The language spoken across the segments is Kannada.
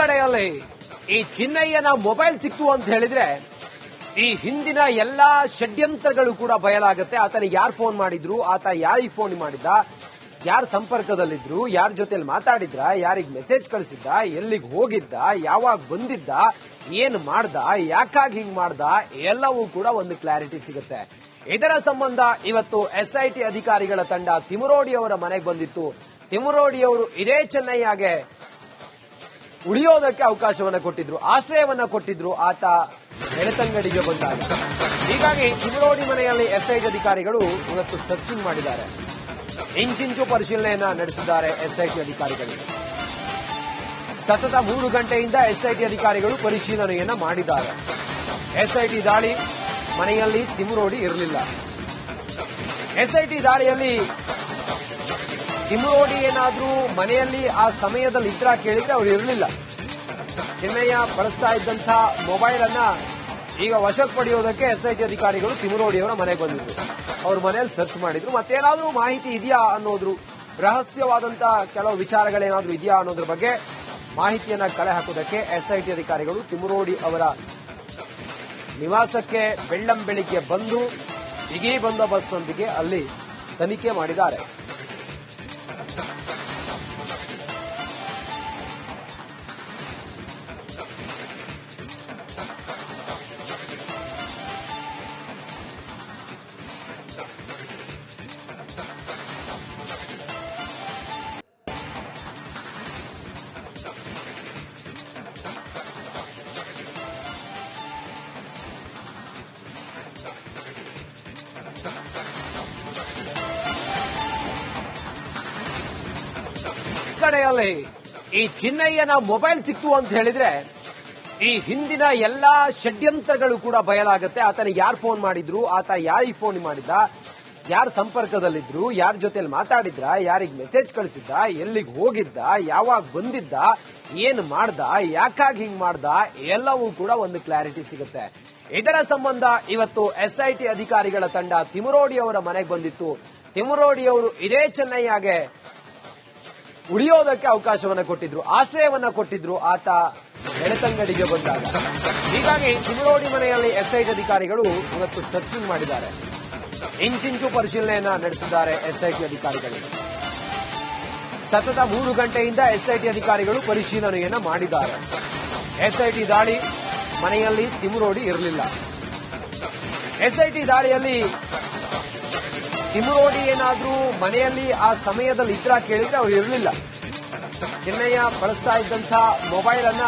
ಕಡೆಯಲ್ಲಿ ಈ ಚಿನ್ನಯ್ಯನ ಮೊಬೈಲ್ ಸಿಕ್ತು ಅಂತ ಹೇಳಿದ್ರೆ ಈ ಹಿಂದಿನ ಎಲ್ಲಾ ಷಡ್ಯಂತ್ರಗಳು ಕೂಡ ಬಯಲಾಗುತ್ತೆ. ಆತನ ಯಾರು ಫೋನ್ ಮಾಡಿದ್ರು, ಆತ ಯಾರಿಗೆ ಫೋನ್ ಮಾಡಿದ್ದ, ಯಾರ ಸಂಪರ್ಕದಲ್ಲಿದ್ರು, ಯಾರ ಜೊತೆಲಿ ಮಾತಾಡಿದ್ರ ಯಾರಿಗ್ ಮೆಸೇಜ್ ಕಳಿಸಿದ್ದ, ಎಲ್ಲಿಗೆ ಹೋಗಿದ್ದ, ಯಾವಾಗ ಬಂದಿದ್ದ, ಏನ್ ಮಾಡ್ದ, ಯಾಕಾಗಿ ಹಿಂಗ್ ಮಾಡ್ದ, ಎಲ್ಲವೂ ಕೂಡ ಒಂದು ಕ್ಲಾರಿಟಿ ಸಿಗುತ್ತೆ. ಇದರ ಸಂಬಂಧ ಇವತ್ತು ಎಸ್ಐಟಿ ಅಧಿಕಾರಿಗಳ ತಂಡ ತಿಮುರೋಡಿ ಅವರ ಮನೆಗೆ ಬಂದಿತ್ತು. ತಿಮುರೋಡಿ ಅವರು ಇದೇ ಚೆನ್ನೈಯಾಗೆ ಉಳಿಯೋದಕ್ಕೆ ಅವಕಾಶವನ್ನ ಕೊಟ್ಟಿದ್ರು, ಆಶ್ರಯವನ್ನ ಕೊಟ್ಟಿದ್ರು ಆತ ಎಳೆತಂಗಡಿಗೆ ಬಂದಾಗ. ಹೀಗಾಗಿ ಚಿಮರೋಡಿ ಮನೆಯಲ್ಲಿ ಎಸ್ಐಜ್ ಅಧಿಕಾರಿಗಳು ಇವತ್ತು ಸರ್ಚಿಂಗ್ ಮಾಡಿದ್ದಾರೆ. ಇಂಚಿಂಚು ಪರಿಶೀಲನೆಯನ್ನ ನಡೆಸಿದ್ದಾರೆ ಎಸ್ಐಟಿ ಅಧಿಕಾರಿಗಳು. ಸತತ ಮೂರು ಗಂಟೆಯಿಂದ ಎಸ್ಐಟಿ ಅಧಿಕಾರಿಗಳು ಪರಿಶೀಲನೆಯನ್ನ ಮಾಡಿದ್ದಾರೆ. ಎಸ್ಐಟಿ ದಾಳಿ ಮನೆಯಲ್ಲಿ ತಿಮುರೋಡಿ ಇರಲಿಲ್ಲ. ಎಸ್ಐಟಿ ದಾಳಿಯಲ್ಲಿ ತಿಮುರೋಡಿ ಏನಾದ್ರೂ ಮನೆಯಲ್ಲಿ ಆ ಸಮಯದಲ್ಲಿ ಇದ್ರ ಕೇಳಿದ್ರೆ ಅವ್ರು ಇರಲಿಲ್ಲ. ಚೆನ್ನಯ್ಯ ಬಳಸ್ತಾ ಇದ್ದಂತ ಮೊಬೈಲ್ ಅನ್ನ ಈಗ ವಶಕ್ಕೆ ಪಡೆಯೋದಕ್ಕೆ ಎಸ್ಐಟಿ ಅಧಿಕಾರಿಗಳು ತಿಮುರೋಡಿ ಅವರ ಮನೆಗೆ ಬಂದಿದ್ರು. ಅವ್ರ ಮನೆಯಲ್ಲಿ ಸರ್ಚ್ ಮಾಡಿದ್ರು. ಮತ್ತೇನಾದ್ರೂ ಮಾಹಿತಿ ಇದೆಯಾ ಅನ್ನೋದ್ರು ರಹಸ್ಯವಾದಂತ ಕೆಲವು ವಿಚಾರಗಳೇನಾದ್ರೂ ಇದೆಯಾ ಅನ್ನೋದ್ರ ಬಗ್ಗೆ ಮಾಹಿತಿಯನ್ನ ಕಳೆ ಹಾಕೋದಕ್ಕೆ ಎಸ್ಐಟಿ ಅಧಿಕಾರಿಗಳು ತಿಮರೋಡಿ ಅವರ ನಿವಾಸಕ್ಕೆ ಬೆಳ್ಳಂ ಬೆಳಿಗ್ಗೆ ಬಂದು ಬಿಗಿ ಬಂದೋಬಸ್ತ್ನೊಂದಿಗೆ ಅಲ್ಲಿ ತನಿಖೆ ಮಾಡಿದ್ದಾರೆ. ಕಡೆಯಲ್ಲಿ ಈ ಚಿನ್ನಯ್ಯನ ಮೊಬೈಲ್ ಸಿಕ್ತು ಅಂತ ಹೇಳಿದ್ರೆ, ಈ ಹಿಂದಿನ ಎಲ್ಲಾ ಷಡ್ಯಂತ್ರಗಳು ಕೂಡ ಬಯಲಾಗುತ್ತೆ. ಆತನಿಗೆ ಯಾರು ಫೋನ್ ಮಾಡಿದ್ರು, ಆತ ಯಾರಿಗೆ ಫೋನ್ ಮಾಡಿದ್ದ, ಯಾರ ಸಂಪರ್ಕದಲ್ಲಿದ್ರು, ಯಾರ ಜೊತೆಲಿ ಮಾತಾಡಿದ್ರ ಯಾರಿಗೆ ಮೆಸೇಜ್ ಕಳಿಸಿದ್ದ, ಎಲ್ಲಿಗೆ ಹೋಗಿದ್ದ, ಯಾವಾಗ ಬಂದಿದ್ದ, ಏನ್ ಮಾಡ್ದ, ಯಾಕಾಗಿ ಹಿಂಗ್ ಮಾಡ್ದ, ಎಲ್ಲವೂ ಕೂಡ ಒಂದು ಕ್ಲಾರಿಟಿ ಸಿಗುತ್ತೆ. ಇದರ ಸಂಬಂಧ ಇವತ್ತು ಎಸ್ಐಟಿ ಅಧಿಕಾರಿಗಳ ತಂಡ ತಿಮುರೋಡಿ ಅವರ ಮನೆಗೆ ಬಂದಿತ್ತು. ತಿಮುರೋಡಿ ಅವರು ಇದೇ ಚೆನ್ನೈಯಾಗೆ ಉಳಿಯೋದಕ್ಕೆ ಅವಕಾಶವನ್ನ ಕೊಟ್ಟಿದ್ರು, ಆಶ್ರಯವನ್ನ ಕೊಟ್ಟಿದ್ರು ಆತ ಬೆಳತಂಗಡಿಗೆ ಬಂದಾಗ. ಹೀಗಾಗಿ ತಿಮರೋಡಿ ಮನೆಯಲ್ಲಿ ಎಸ್ಐ ಅಧಿಕಾರಿಗಳು ಇವತ್ತು ಸರ್ಚಿಂಗ್ ಮಾಡಿದ್ದಾರೆ. ಇಂಚಿಂಚು ಪರಿಶೀಲನೆಯನ್ನ ನಡೆಸಿದ್ದಾರೆ ಎಸ್ಐಟಿ ಅಧಿಕಾರಿಗಳು. ಸತತ ಮೂರು ಗಂಟೆಯಿಂದ ಎಸ್ಐಟಿ ಅಧಿಕಾರಿಗಳು ಪರಿಶೀಲನೆಯನ್ನ ಮಾಡಿದ್ದಾರೆ. ಎಸ್ಐಟಿ ದಾಳಿ ಮನೆಯಲ್ಲಿ ತಿಮುರೋಡಿ ಇರಲಿಲ್ಲ. ಎಸ್ಐಟಿ ದಾಳಿಯಲ್ಲಿ ತಿಮುರೋಡಿ ಏನಾದ್ರೂ ಮನೆಯಲ್ಲಿ ಆ ಸಮಯದಲ್ಲಿ ಇದ್ರ ಕೇಳಿದ್ರೆ ಅವ್ರು ಇರಲಿಲ್ಲ. ಚೆನ್ನಯ್ಯ ಬಳಸ್ತಾ ಇದ್ದಂತ ಮೊಬೈಲ್ ಅನ್ನ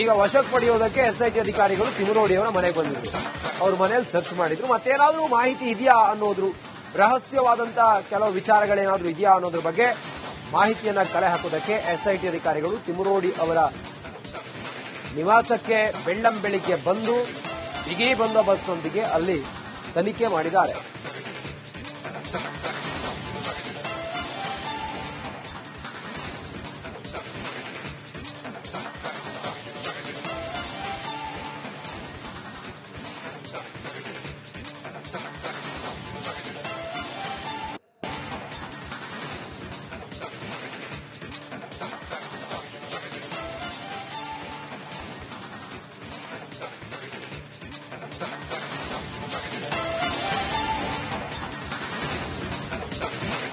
ಈಗ ವಶಕ್ಕೆ ಪಡೆಯೋದಕ್ಕೆ ಎಸ್ಐಟಿ ಅಧಿಕಾರಿಗಳು ತಿಮರೋಡಿ ಅವರ ಮನೆಗೆ ಬಂದಿದ್ರು. ಅವ್ರ ಮನೆಯಲ್ಲಿ ಸರ್ಚ್ ಮಾಡಿದ್ರು. ಮತ್ತೇನಾದ್ರೂ ಮಾಹಿತಿ ಇದೆಯಾ ಅನ್ನೋದ್ರು ರಹಸ್ಯವಾದಂತ ಕೆಲವು ವಿಚಾರಗಳೇನಾದ್ರೂ ಇದೆಯಾ ಅನ್ನೋದ್ರ ಬಗ್ಗೆ ಮಾಹಿತಿಯನ್ನ ಕಲೆ ಹಾಕೋದಕ್ಕೆ ಎಸ್ಐಟಿ ಅಧಿಕಾರಿಗಳು ತಿಮರೋಡಿ ಅವರ ನಿವಾಸಕ್ಕೆ ಬೆಳ್ಳಂ ಬೆಳಿಗ್ಗೆ ಬಂದು, ಬಿಗಿ ಬಂದೋಬಸ್ತ್ನೊಂದಿಗೆ ಅಲ್ಲಿ ತನಿಖೆ ಮಾಡಿದ್ದಾರೆ.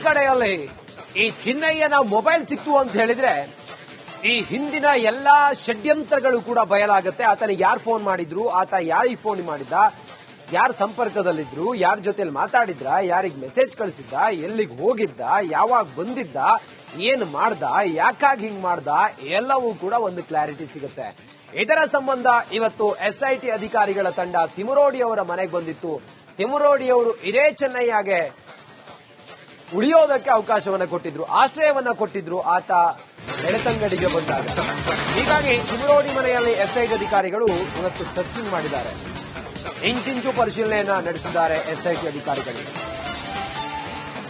ಕಡೆಯಲ್ಲಿ ಈ ಚಿನ್ನಯ್ಯನ ಮೊಬೈಲ್ ಸಿಕ್ತು ಅಂತ ಹೇಳಿದ್ರೆ ಈ ಹಿಂದಿನ ಎಲ್ಲಾ ಷಡ್ಯಂತ್ರಗಳು ಕೂಡ ಬಯಲಾಗುತ್ತೆ. ಆತನಿಗೆ ಯಾರು ಫೋನ್ ಮಾಡಿದ್ರು, ಆತ ಯಾರಿಗೆ ಫೋನ್ ಮಾಡಿದ್ದ, ಯಾರ ಸಂಪರ್ಕದಲ್ಲಿದ್ರು, ಯಾರ ಜೊತೆಲಿ ಮಾತಾಡಿದ್ರ ಯಾರಿಗ್ ಮೆಸೇಜ್ ಕಳಿಸಿದ್ದ, ಎಲ್ಲಿಗೆ ಹೋಗಿದ್ದ, ಯಾವಾಗ ಬಂದಿದ್ದ, ಏನ್ ಮಾಡ್ದ, ಯಾಕಾಗಿ ಹಿಂಗ್ ಮಾಡ್ದ, ಎಲ್ಲವೂ ಕೂಡ ಒಂದು ಕ್ಲಾರಿಟಿ ಸಿಗುತ್ತೆ. ಇದರ ಸಂಬಂಧ ಇವತ್ತು ಎಸ್ಐಟಿ ಅಧಿಕಾರಿಗಳ ತಂಡ ತಿಮರೋಡಿ ಅವರ ಮನೆಗೆ ಬಂದಿತ್ತು. ತಿಮರೋಡಿ ಅವರು ಇದೇ ಚೆನ್ನೈಯಾಗೆ ಉಳಿಯೋದಕ್ಕೆ ಅವಕಾಶವನ್ನ ಕೊಟ್ಟಿದ್ರು, ಆಶ್ರಯವನ್ನ ಕೊಟ್ಟಿದ್ರು ಆತ ಬೆಳತಂಗಡಿಗೆ ಬಂದಾಗ. ಹೀಗಾಗಿ ಚಿಮರೋಡಿ ಮನೆಯಲ್ಲಿ ಎಸ್ಐಟಿ ಅಧಿಕಾರಿಗಳು ಇವತ್ತು ಸರ್ಚಿಂಗ್ ಮಾಡಿದ್ದಾರೆ. ಇಂಚಿಂಚು ಪರಿಶೀಲನೆಯನ್ನ ನಡೆಸಿದ್ದಾರೆ ಎಸ್ಐಟಿ ಅಧಿಕಾರಿಗಳು.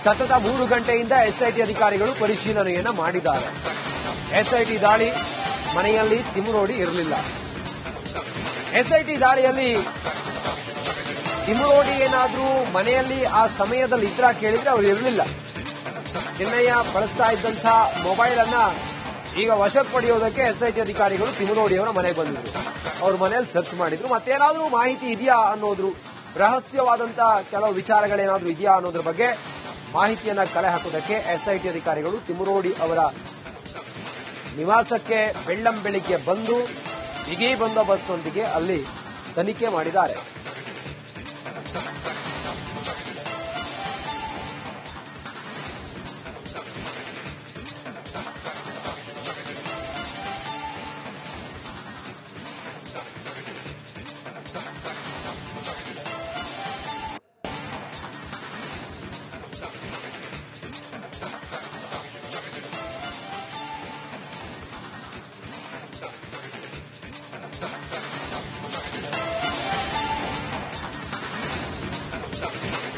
ಸತತ ಮೂರು ಗಂಟೆಯಿಂದ ಎಸ್ಐಟಿ ಅಧಿಕಾರಿಗಳು ಪರಿಶೀಲನೆಯನ್ನ ಮಾಡಿದ್ದಾರೆ. ಎಸ್ಐಟಿ ದಾಳಿ ಮನೆಯಲ್ಲಿ ತಿಮುರೋಡಿ ಇರಲಿಲ್ಲ. ಎಸ್ಐಟಿ ದಾಳಿಯಲ್ಲಿ ತಿಮುರೋಡಿ ಏನಾದ್ರೂ ಮನೆಯಲ್ಲಿ ಆ ಸಮಯದಲ್ಲಿ ಇದ್ರ ಕೇಳಿದ್ರೆ ಅವ್ರು ಇರಲಿಲ್ಲ. ಚೆನ್ನಯ್ಯ ಬಳಸ್ತಾ ಇದ್ದಂತ ಮೊಬೈಲ್ ಅನ್ನ ಈಗ ವಶಕ್ಕೆ ಪಡೆಯೋದಕ್ಕೆ ಎಸ್ಐಟಿ ಅಧಿಕಾರಿಗಳು ತಿಮರೋಡಿ ಅವರ ಮನೆಗೆ ಬಂದಿದ್ರು. ಅವ್ರ ಮನೆಯಲ್ಲಿ ಸರ್ಚ್ ಮಾಡಿದ್ರು. ಮತ್ತೇನಾದ್ರೂ ಮಾಹಿತಿ ಇದೆಯಾ ಅನ್ನೋದ್ರು ರಹಸ್ಯವಾದಂತ ಕೆಲವು ವಿಚಾರಗಳೇನಾದ್ರೂ ಇದೆಯಾ ಅನ್ನೋದ್ರ ಬಗ್ಗೆ ಮಾಹಿತಿಯನ್ನ ಕಲೆ ಹಾಕೋದಕ್ಕೆ ಎಸ್ಐಟಿ ಅಧಿಕಾರಿಗಳು ತಿಮರೋಡಿ ಅವರ ನಿವಾಸಕ್ಕೆ ಬೆಳ್ಳಂ ಬೆಳಿಗ್ಗೆ ಬಂದು, ಬಿಗಿ ಬಂದೋಬಸ್ತೊಂದಿಗೆ ಅಲ್ಲಿ ತನಿಖೆ ಮಾಡಿದ್ದಾರೆ.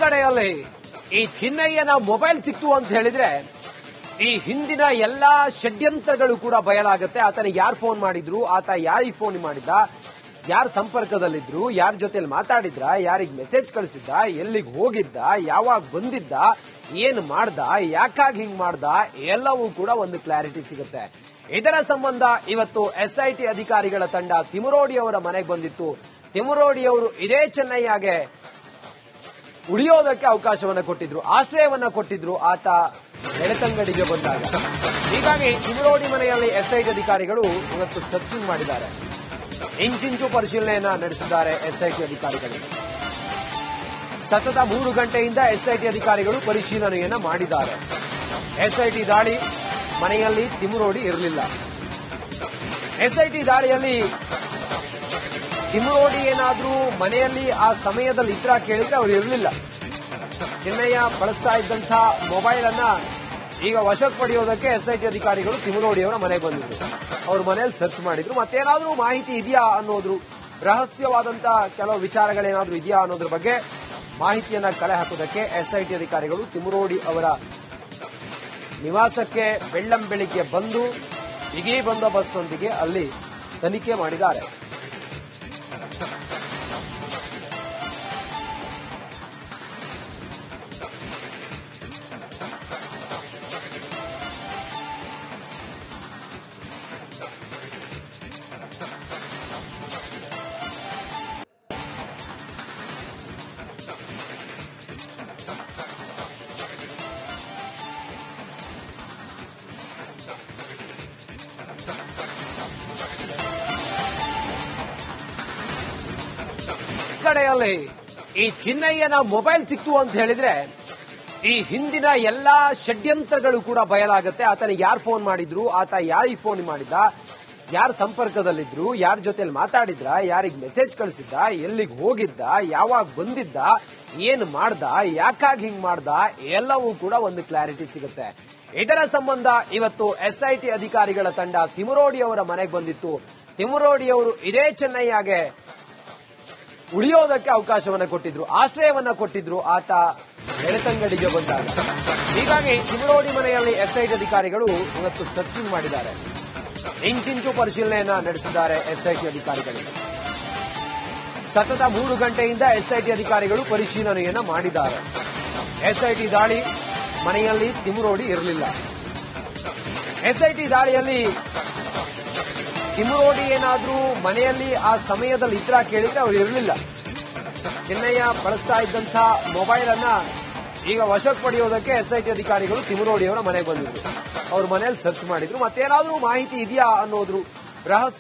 ಕಡೆಯಲ್ಲಿ ಈ ಚಿನ್ನಯ್ಯನ ಮೊಬೈಲ್ ಸಿಕ್ತು ಅಂತ ಹೇಳಿದ್ರೆ ಈ ಹಿಂದಿನ ಎಲ್ಲಾ ಷಡ್ಯಂತ್ರಗಳು ಕೂಡ ಬಯಲಾಗುತ್ತೆ. ಆತನ ಯಾರು ಫೋನ್ ಮಾಡಿದ್ರು, ಆತ ಯಾರಿಗೆ ಫೋನ್ ಮಾಡಿದ್ದ, ಯಾರ ಸಂಪರ್ಕದಲ್ಲಿದ್ರು, ಯಾರ ಜೊತೆಲಿ ಮಾತಾಡಿದ್ರ ಯಾರಿಗೆ ಮೆಸೇಜ್ ಕಳಿಸಿದ್ದ, ಎಲ್ಲಿಗೆ ಹೋಗಿದ್ದ, ಯಾವಾಗ ಬಂದಿದ್ದ, ಏನ್ ಮಾಡ್ದ, ಯಾಕಾಗಿ ಹಿಂಗ್ ಮಾಡ್ದ, ಎಲ್ಲವೂ ಕೂಡ ಒಂದು ಕ್ಲಾರಿಟಿ ಸಿಗುತ್ತೆ. ಇದರ ಸಂಬಂಧ ಇವತ್ತು ಎಸ್ಐಟಿ ಅಧಿಕಾರಿಗಳ ತಂಡ ತಿಮರೋಡಿ ಅವರ ಮನೆಗೆ ಬಂದಿತ್ತು. ತಿಮರೋಡಿ ಅವರು ಇದೇ ಚೆನ್ನಯ್ಯಗೆ ಉಳಿಯೋದಕ್ಕೆ ಅವಕಾಶವನ್ನ ಕೊಟ್ಟಿದ್ರು, ಆಶ್ರಯವನ್ನ ಕೊಟ್ಟಿದ್ರು ಆತ ಬೆಳತಂಗಡಿಗೆ ಬಂದಾಗ. ಹೀಗಾಗಿ ತಿಮರೋಡಿ ಮನೆಯಲ್ಲಿ ಎಸ್ಐಟಿ ಅಧಿಕಾರಿಗಳು ಇವತ್ತು ಸರ್ಚಿಂಗ್ ಮಾಡಿದ್ದಾರೆ. ಇಂಚಿಂಚು ಪರಿಶೀಲನೆಯನ್ನ ನಡೆಸಿದ್ದಾರೆ ಎಸ್ಐಟಿ ಅಧಿಕಾರಿಗಳು. ಸತತ ಮೂರು ಗಂಟೆಯಿಂದ ಎಸ್ಐಟಿ ಅಧಿಕಾರಿಗಳು ಪರಿಶೀಲನೆಯನ್ನ ಮಾಡಿದ್ದಾರೆ. ಎಸ್ಐಟಿ ದಾಳಿ ಮನೆಯಲ್ಲಿ ತಿಮುರೋಡಿ ಇರಲಿಲ್ಲ. ಎಸ್ಐಟಿ ದಾಳಿಯಲ್ಲಿ ತಿಮರೋಡಿ ಏನಾದ್ರೂ ಮನೆಯಲ್ಲಿ ಆ ಸಮಯದಲ್ಲಿ ಇದ್ರ ಕೇಳಿದ್ರೆ ಅವ್ರು ಇರಲಿಲ್ಲ. ಚೆನ್ನಯ್ಯ ಬಳಸ್ತಾ ಇದ್ದಂತ ಮೊಬೈಲ್ ಅನ್ನ ಈಗ ವಶಕ್ಕೆ ಪಡೆಯೋದಕ್ಕೆ ಎಸ್ಐಟಿ ಅಧಿಕಾರಿಗಳು ತಿಮರೋಡಿ ಅವರ ಮನೆಗೆ ಬಂದಿದ್ರು. ಅವ್ರ ಮನೆಯಲ್ಲಿ ಸರ್ಚ್ ಮಾಡಿದ್ರು. ಮತ್ತೇನಾದ್ರೂ ಮಾಹಿತಿ ಇದೆಯಾ ಅನ್ನೋದ್ರು ರಹಸ್ಯವಾದಂತ ಕೆಲವು ವಿಚಾರಗಳೇನಾದ್ರೂ ಇದೆಯಾ ಅನ್ನೋದ್ರ ಬಗ್ಗೆ ಮಾಹಿತಿಯನ್ನ ಕಲೆ ಹಾಕೋದಕ್ಕೆ ಎಸ್ಐಟಿ ಅಧಿಕಾರಿಗಳು ತಿಮರೋಡಿ ಅವರ ನಿವಾಸಕ್ಕೆ ಬೆಳ್ಳಂ ಬೆಳಿಗ್ಗೆ ಬಂದು ಬಿಗಿ ಬಂದೋಬಸ್ತ್ ಅಲ್ಲಿ ತನಿಖೆ ಮಾಡಿದ್ದಾರೆ. ಕಡೆಯಲ್ಲಿ ಈ ಚಿನ್ನಯ್ಯನ ಮೊಬೈಲ್ ಸಿಕ್ತು ಅಂತ ಹೇಳಿದ್ರೆ ಈ ಹಿಂದಿನ ಎಲ್ಲಾ ಷಡ್ಯಂತ್ರಗಳು ಕೂಡ ಬಯಲಾಗುತ್ತೆ. ಆತನಿಗೆ ಯಾರು ಫೋನ್ ಮಾಡಿದ್ರು, ಆತ ಯಾರಿಗೆ ಫೋನ್ ಮಾಡಿದ್ದ, ಯಾರ ಸಂಪರ್ಕದಲ್ಲಿದ್ರು, ಯಾರ ಜೊತೆಲಿ ಮಾತಾಡಿದ್ರ, ಯಾರಿಗೆ ಮೆಸೇಜ್ ಕಳಿಸಿದ್ದ, ಎಲ್ಲಿಗೆ ಹೋಗಿದ್ದ, ಯಾವಾಗ ಬಂದಿದ್ದ, ಏನ್ ಮಾಡ್ದ, ಯಾಕಾಗಿ ಹಿಂಗ್ ಮಾಡ್ದ, ಎಲ್ಲವೂ ಕೂಡ ಒಂದು ಕ್ಲಾರಿಟಿ ಸಿಗುತ್ತೆ. ಇದರ ಸಂಬಂಧ ಇವತ್ತು ಎಸ್ಐಟಿ ಅಧಿಕಾರಿಗಳ ತಂಡ ತಿಮುರೋಡಿ ಅವರ ಮನೆಗೆ ಬಂದಿತ್ತು. ತಿಮುರೋಡಿ ಅವರು ಇದೇ ಚೆನ್ನಯ್ಯಗೆ ಉಳಿಯೋದಕ್ಕೆ ಅವಕಾಶವನ್ನ ಕೊಟ್ಟಿದ್ರು, ಆಶ್ರಯವನ್ನ ಕೊಟ್ಟಿದ್ರು ಆತ ಬೆಳತಂಗಡಿಗೆ ಬಂದಾಗ. ಹೀಗಾಗಿ ತಿಮರೋಡಿ ಮನೆಯಲ್ಲಿ ಎಸ್ಐಟಿ ಅಧಿಕಾರಿಗಳು ಇವತ್ತು ಸರ್ಚಿಂಗ್ ಮಾಡಿದ್ದಾರೆ. ಇಂಚಿಂಚು ಪರಿಶೀಲನೆಯನ್ನ ನಡೆಸಿದ್ದಾರೆ ಎಸ್ಐಟಿ ಅಧಿಕಾರಿಗಳು. ಸತತ ಮೂರು ಗಂಟೆಯಿಂದ ಎಸ್ಐಟಿ ಅಧಿಕಾರಿಗಳು ಪರಿಶೀಲನೆಯನ್ನ ಮಾಡಿದ್ದಾರೆ. ಎಸ್ಐಟಿ ದಾಳಿ ಮನೆಯಲ್ಲಿ ತಿಮುರೋಡಿ ಇರಲಿಲ್ಲ. ಎಸ್ಐಟಿ ದಾಳಿಯಲ್ಲಿ ತಿಮರೋಡಿ ಏನಾದ್ರೂ ಮನೆಯಲ್ಲಿ ಆ ಸಮಯದಲ್ಲಿ ಇದ್ರ ಕೇಳಿದ್ರೆ ಅವ್ರು ಇರಲಿಲ್ಲ. ಚೆನ್ನಯ್ಯ ಬಳಸ್ತಾ ಇದ್ದಂತ ಮೊಬೈಲ್ ಅನ್ನ ಈಗ ವಶಕ್ಕೆ ಪಡೆಯೋದಕ್ಕೆ ಎಸ್ಐಟಿ ಅಧಿಕಾರಿಗಳು ತಿಮರೋಡಿ ಅವರ ಮನೆಗೆ ಬಂದಿದ್ರು. ಅವ್ರ ಮನೆಯಲ್ಲಿ ಸರ್ಚ್ ಮಾಡಿದ್ರು. ಮತ್ತೇನಾದ್ರೂ ಮಾಹಿತಿ ಇದೆಯಾ ಅನ್ನೋದ್ರು, ರಹಸ್ಯ